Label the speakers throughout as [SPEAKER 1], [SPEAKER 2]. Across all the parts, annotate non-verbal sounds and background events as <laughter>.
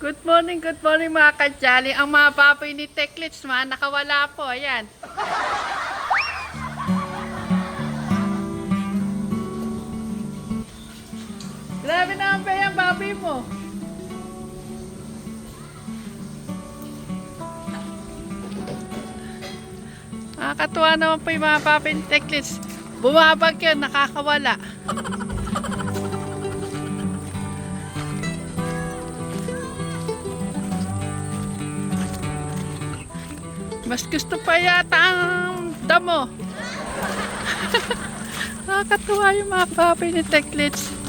[SPEAKER 1] Good morning, good morning mga kadyali. Ang mga baboy ni Teklits man, nakawala po. Ayan. Grabe naman pa yung baboy mo. Nakakatuwa naman po yung mga baboy ni Teklits. Bumabag yun, nakakawala. <laughs> Mas gusto pa yata ang damo. <laughs> Nakakatuwa yung mga baboy ni Teklits.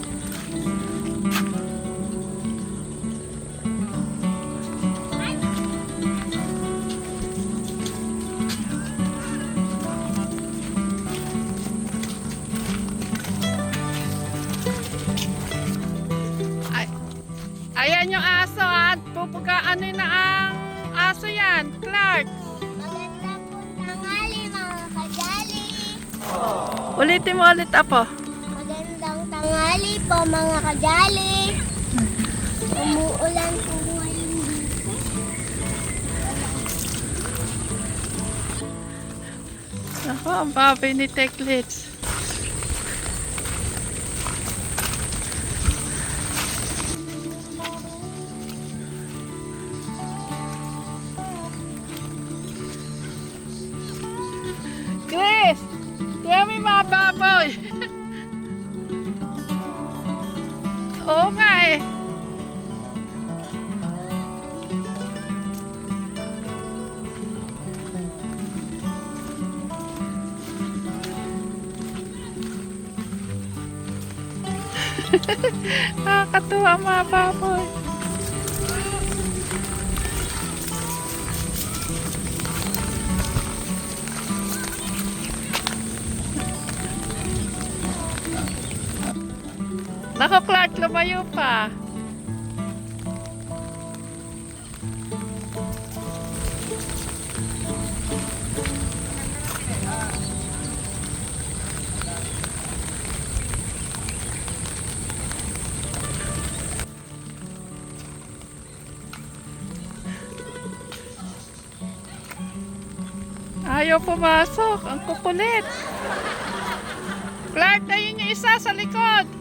[SPEAKER 1] Ulitin mo ulit, Apo.
[SPEAKER 2] Magandang tanghali po mga kajali. Umuulan po ngayon dito.
[SPEAKER 1] Ako, ang baboy ni Teklits. Oo nga eh. Nakakatuwa mga baboy. Nako, Clark, lumayo pa. Ayaw pumasok. Ang kukulit. Clark, ayun yung isa sa likod.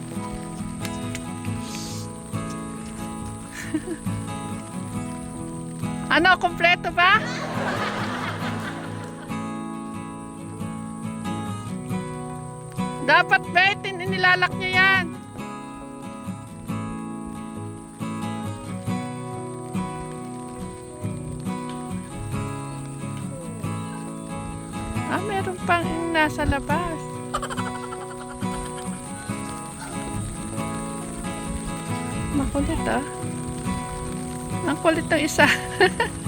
[SPEAKER 1] ano, kompleto ba? Dapat betin, inilalak niya yan. Ah, meron pang nasa labas. Makulit ah. Ang kulit ng isa. <laughs>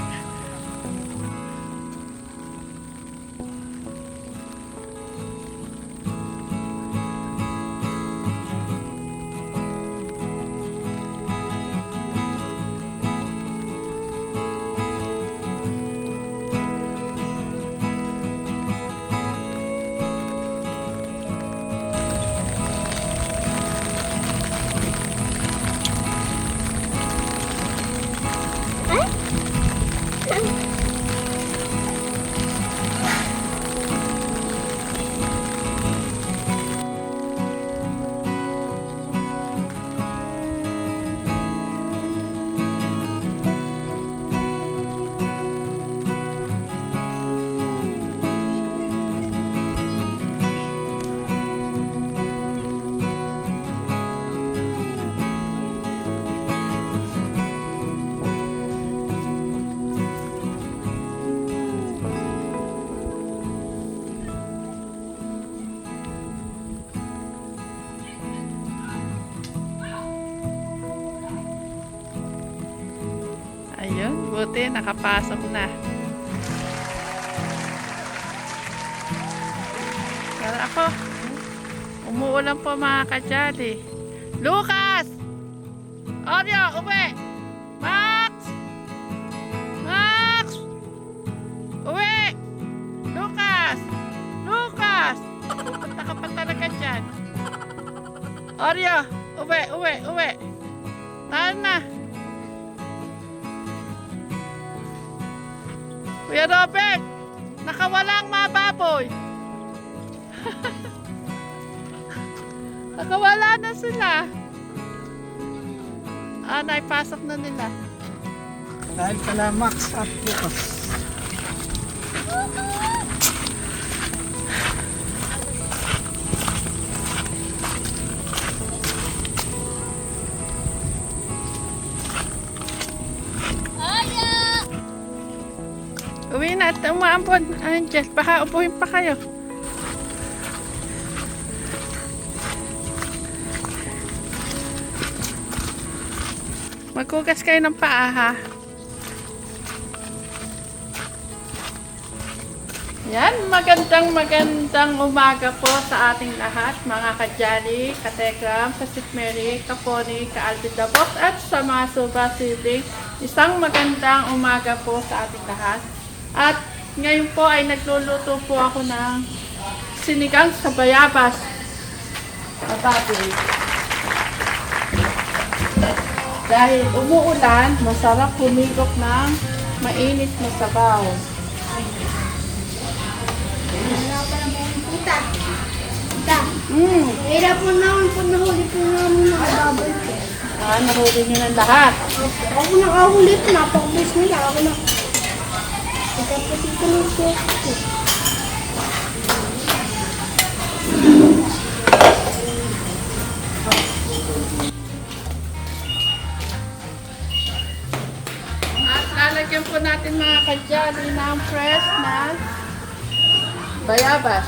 [SPEAKER 1] Buti, nakapasok na. Pero ako, umuulan po mga kajali. Lucas! Oreo, uwi! Max! Max! Uwi! Lucas! Lucas! Pupunta ka pa talaga dyan. Oreo, uwi, uwi, uwi. Tahan na. Kuya Robert, nakawalang mga baboy. <laughs> Nakawala na sila. Ah, naipasok na nila.
[SPEAKER 3] Dahil kala Max at Lucas.
[SPEAKER 1] At umaampon. Ayun, Jess, baka upuhin pa kayo. Magkugas kayo ng paa, ha? Yan, magandang magandang umaga po sa ating lahat, mga kajali, kategram, kasit Mary, kaponi, kaalbid Dabos, at sa mga suba sibling. Isang magandang umaga po sa ating lahat. At ngayon po ay nagluluto po ako ng sinigang sa bayabas. Bababoy. Dahil umuulan, masarap humigop ng mainit na sabaw. Mm.
[SPEAKER 2] Hirap mo naman po nahuli po namin mga ko.
[SPEAKER 1] Ah, nahuli niyo ng lahat.
[SPEAKER 2] Ako nakahuli po, napakabis nila. Ako na. Ikapasit ko ng chef ko.
[SPEAKER 1] At lalagyan po natin mga kadyali ng fresh na bayabas.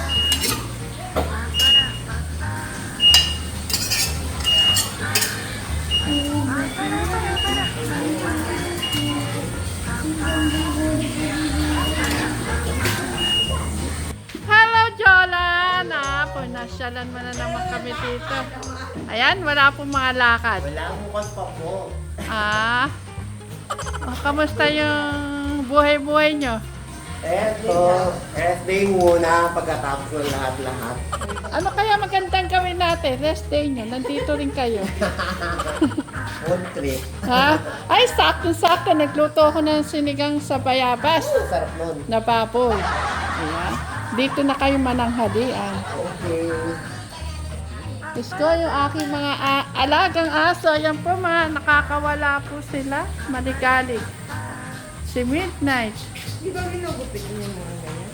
[SPEAKER 1] Hello, Punasyalan mo na naman kami dito. Ayan, wala pong mga lakad.
[SPEAKER 3] Wala bukas pa po.
[SPEAKER 1] Ah. Oh, kamusta yung buhay-buhay nyo?
[SPEAKER 3] Eto, rest day muna pagkatapos ng lahat-lahat.
[SPEAKER 1] Ano kaya magandang gawin natin? Rest day nyo. Nandito rin kayo. <laughs>
[SPEAKER 3] Food trip.
[SPEAKER 1] ha? Ay, sakto-sakto. Nagluto ako ng sinigang sa bayabas
[SPEAKER 3] Sarap nun.
[SPEAKER 1] na baboy. Ayan. Dito na kayo mananghalian.
[SPEAKER 3] Okay.
[SPEAKER 1] Diyos ko, yung aking mga alagang aso, ayan po mga nakakawala po sila. Maligalig. Si Midnight.
[SPEAKER 4] Di ba ginugupit niyo mga ganyan?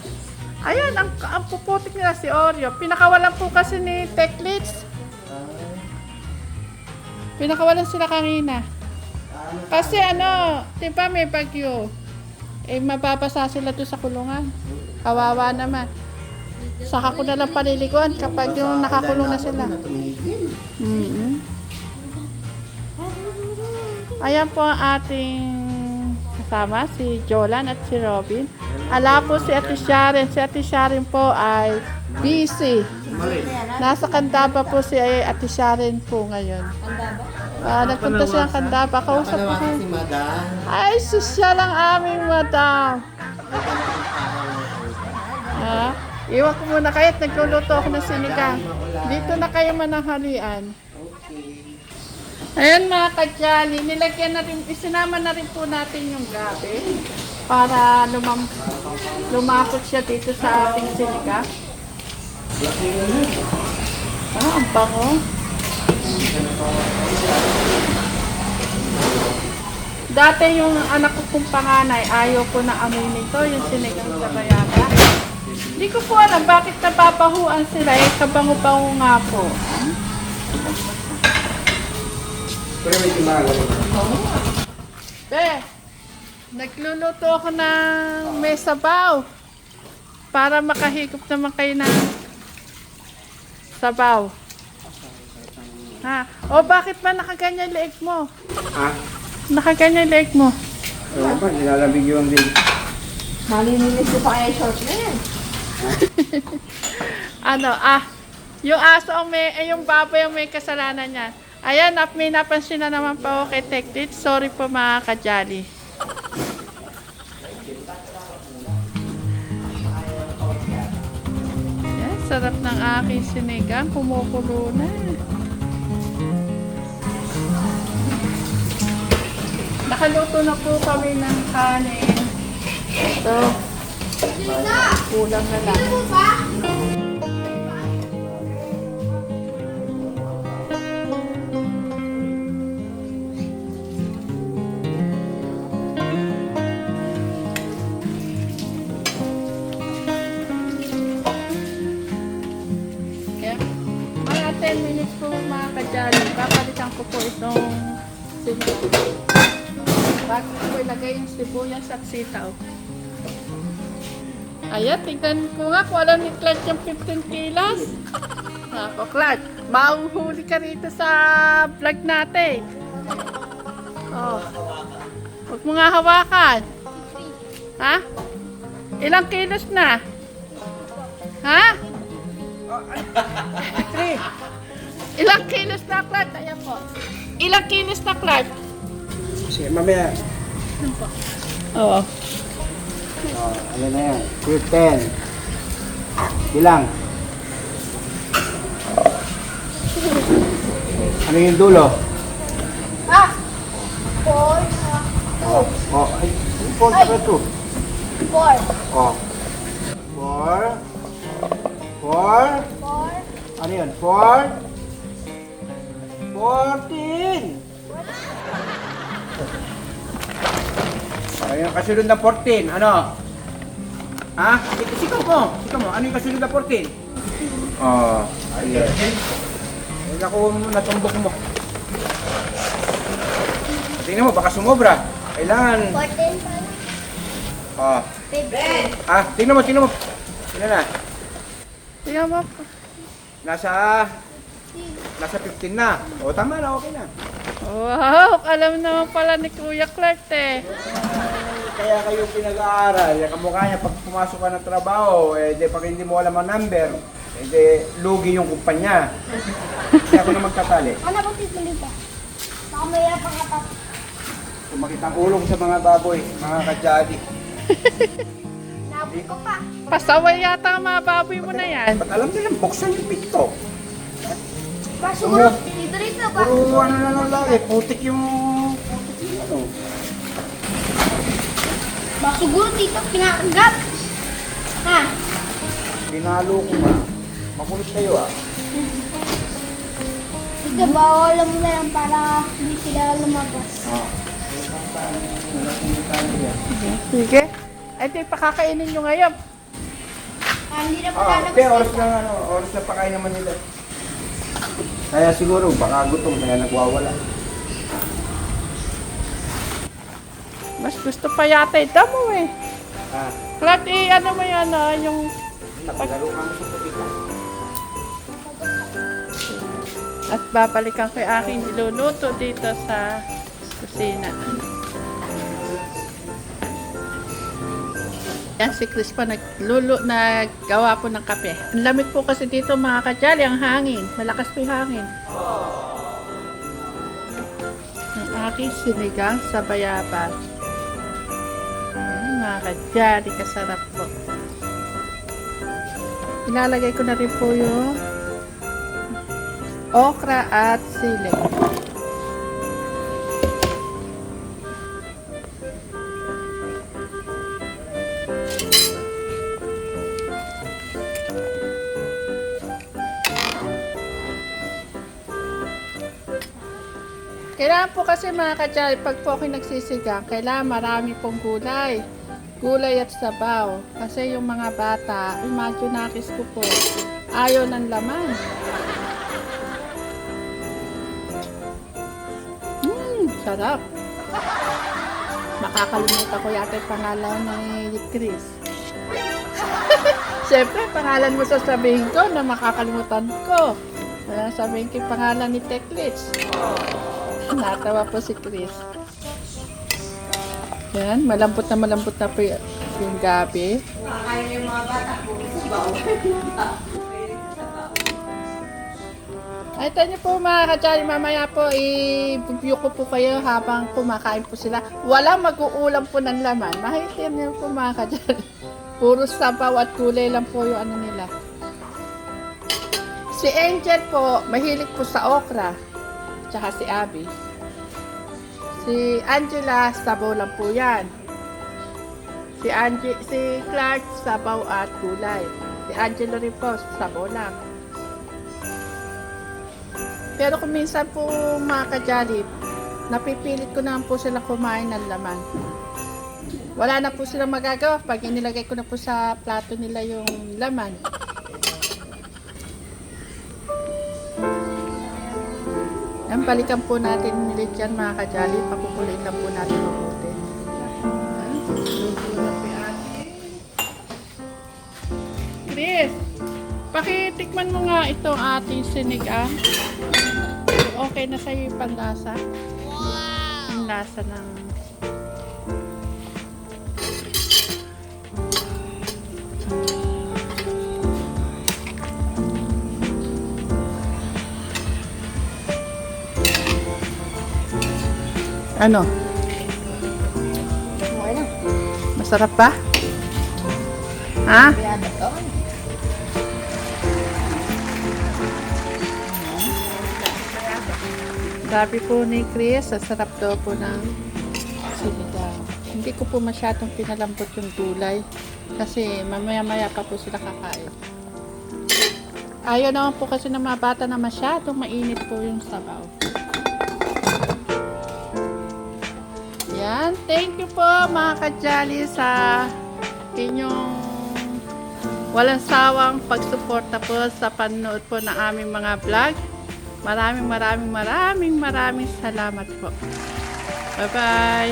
[SPEAKER 1] Ayan, ang, ang puputik nila si Oreo. Pinakawalan po kasi ni Techlits. Pinakawalan sila kanina. Kasi ano, di ba may bagyo? Eh, mababasa sila doon sa kulungan. Kawawa naman. Saka ko na lang paliliguan kapag yung nakakulong na sila. Mm Ayan po ang ating kasama, si Jolan at si Robin. Ala po si Ate Sharon. Si Ate Sharon po ay busy. Nasa Candaba po si Ate Sharon po ngayon. Ah, nagpunta siya ng Candaba. Kausap ko. Ay, sosyal ang aming madam. Ah, iwan ko muna kayo at nagluluto ako ng sinigang. Dito na kayo mananghalian.
[SPEAKER 3] Okay.
[SPEAKER 1] Ayan mga kadyali, nilagyan na rin, isinama na rin po natin yung gabi para lumam, lumapot siya dito sa ating sinigang. Ah, ang bango. Dati yung anak ko kong panganay, ayaw ko na amoy nito, yung sinigang sa bayaba. Hindi ko po alam bakit napapahuan sila, eh kabango-bango nga po.
[SPEAKER 3] Pero may timagal.
[SPEAKER 1] Be, nagluluto ako ng may sabaw para makahigop naman kayo ng sabaw. Ha? O bakit ba nakaganyan leeg mo?
[SPEAKER 3] Ha?
[SPEAKER 1] Nakaganyan leeg mo.
[SPEAKER 5] Ewan pa, nilalamig yung din.
[SPEAKER 4] Malilinis ko pa kaya short na yan. <laughs>
[SPEAKER 1] Ano, ah, yung aso ang may, eh, yung baboy ang may kasalanan niya. Ayan, nap, may napansin na naman po ako kay Teklit. Sorry po mga kajali. Yan, sarap ng aking sinigang. Kumukulo na. Nakaluto na po kami ng kanin. Ito. Kulang na lang. Mga 10 minutes po mga kajali. Papalitan ko po itong sinigang. Bago ko ilagay yung sibuyas at sitaw. Ayan, tignan ko nga kung alam ni Clark yung 15 kilos. Ako, Clark, mauhuli ka rito sa vlog natin. Oh. Huwag mo nga hawakan. Ha? Ilang kilos na? Ha? Ilang kilos na, Clark? Ayan po. Ilang kilos na, Clark?
[SPEAKER 5] Sige, mamaya.
[SPEAKER 1] Oo.
[SPEAKER 5] Oh, ano na yan? 10. Bilang. Ano yung dulo?
[SPEAKER 2] Ah! Four.
[SPEAKER 5] Oh, oh ay, yung punta ka to.
[SPEAKER 2] Four.
[SPEAKER 5] Oh. 4. 4.
[SPEAKER 2] Four.
[SPEAKER 5] Ano yun? 4. 14. Ayun, kasunod na 14. Ano? Ha? Sik- Sikaw mo. Sikaw mo. Ano yung kasunod na 14? Oh, ayun. Ay, naku, natumbok mo. Tingnan mo, baka sumobra. Kailangan,
[SPEAKER 2] Fourteen pa.
[SPEAKER 5] oh.
[SPEAKER 2] Fifteen.
[SPEAKER 5] Ah, tingnan mo, tingnan mo. Tingnan na.
[SPEAKER 1] Tingnan mo.
[SPEAKER 5] Nasa, nasa 15 na. O, tama na, okay na.
[SPEAKER 1] Wow, alam naman pala ni Kuya Clark eh.
[SPEAKER 5] Kaya kayo pinag-aaral, yung kamukha niya, pag pumasok ka ng trabaho, eh, di, pag hindi mo alam ang number, eh, di, lugi yung kumpanya. Kaya ako na magtatali.
[SPEAKER 2] Ano ba tituloy ka? Baka may pang apat.
[SPEAKER 5] Kumakit ang ulong sa mga baboy, mga kadyadi.
[SPEAKER 2] Nabot ko pa.
[SPEAKER 1] Pasaway yata ang mga baboy mo na yan.
[SPEAKER 5] Ba't alam nilang buksan yung pinto?
[SPEAKER 2] Pa, siguro, dito rito ba?
[SPEAKER 5] Puro ano na lang lagi, putik yung... Putik yung ano.
[SPEAKER 2] Ba, siguro dito pinakagat. Ha?
[SPEAKER 5] Pinalo ko nga. Makulit kayo ah.
[SPEAKER 2] Ito, bawalan mo na lang para hindi sila lumabas.
[SPEAKER 5] Ah.
[SPEAKER 1] Sige. Ay, di, pakakainin nyo ngayon.
[SPEAKER 2] Ah, hindi na pa
[SPEAKER 5] Ah,
[SPEAKER 2] lalabas
[SPEAKER 5] okay, oras na ano, oras na pakain naman nila. Kaya siguro baka gutom kaya nagwawala.
[SPEAKER 1] Mas gusto pa yata ito mo eh.
[SPEAKER 5] Ah,
[SPEAKER 1] Clark, eh, ano mo yan ah, yung...
[SPEAKER 5] naglaro kami sa putika.
[SPEAKER 1] At babalikan ko yung aking niluluto dito sa kusina. Yan si Chris pa naglulo, naggawa po ng kape. Ang lamig po kasi dito mga kadyali, ang hangin. Malakas po yung hangin. Ang aking sinigang sa bayabas. Kadyali, kasarap po. Ilalagay ko na rin po yung okra at sili. Kailangan po kasi mga kadyal, pag po ako nagsisigang, kailangan marami pong gulay. Gulay at sabaw. Kasi yung mga bata, imaginakis ko po, ayaw ng laman. Mmm, sarap. Makakalimutan ko yata yung pangalan ni Chris. <laughs> Siyempre, pangalan mo sasabihin ko na makakalimutan ko. Kaya sabihin ko pangalan ni Teklits. Natawa po si Chris. Yan, malambot na malambot na po yung gabi. Ay, ito niyo po mga kajali, mamaya po i-review ko po kayo habang kumakain po sila. Walang mag-uulam po ng laman. Mahitim niyo po mga kajali. Puro sabaw at gulay lang po yung ano nila. Si Angel po, mahilig po sa okra. Tsaka si Abby. Si Angela, sabaw lang po yan. Si, Angie, si Clark, sabaw at gulay. Si Angela rin po, sabaw lang. Pero kung minsan po mga kajali, napipilit ko naman po sila kumain ng laman. Wala na po silang magagawa pag inilagay ko na po sa plato nila yung laman. Yan, balikan po natin nila dyan mga kajali. Pakukuloyin lang po natin mabuti. Yan, luto na po ating. Chris, pakitikman mo nga itong ating sinigang. Okay na sa'yo yung panlasa? Wow! Ang lasa ng... Ano?
[SPEAKER 4] Okay lang.
[SPEAKER 1] Masarap ba? Ha? Sabi po ni Chris, sa sarap daw po ng sinigang. Hindi ko po masyadong pinalambot yung gulay kasi mamaya-maya pa po sila kakain. Ayaw naman po kasi ng mga bata na masyadong mainit po yung sabaw. Yan. Thank you po mga kajali sa inyong walang sawang pagsuporta po sa panonood po ng aming mga vlog. Maraming maraming maraming maraming salamat po. Bye-bye!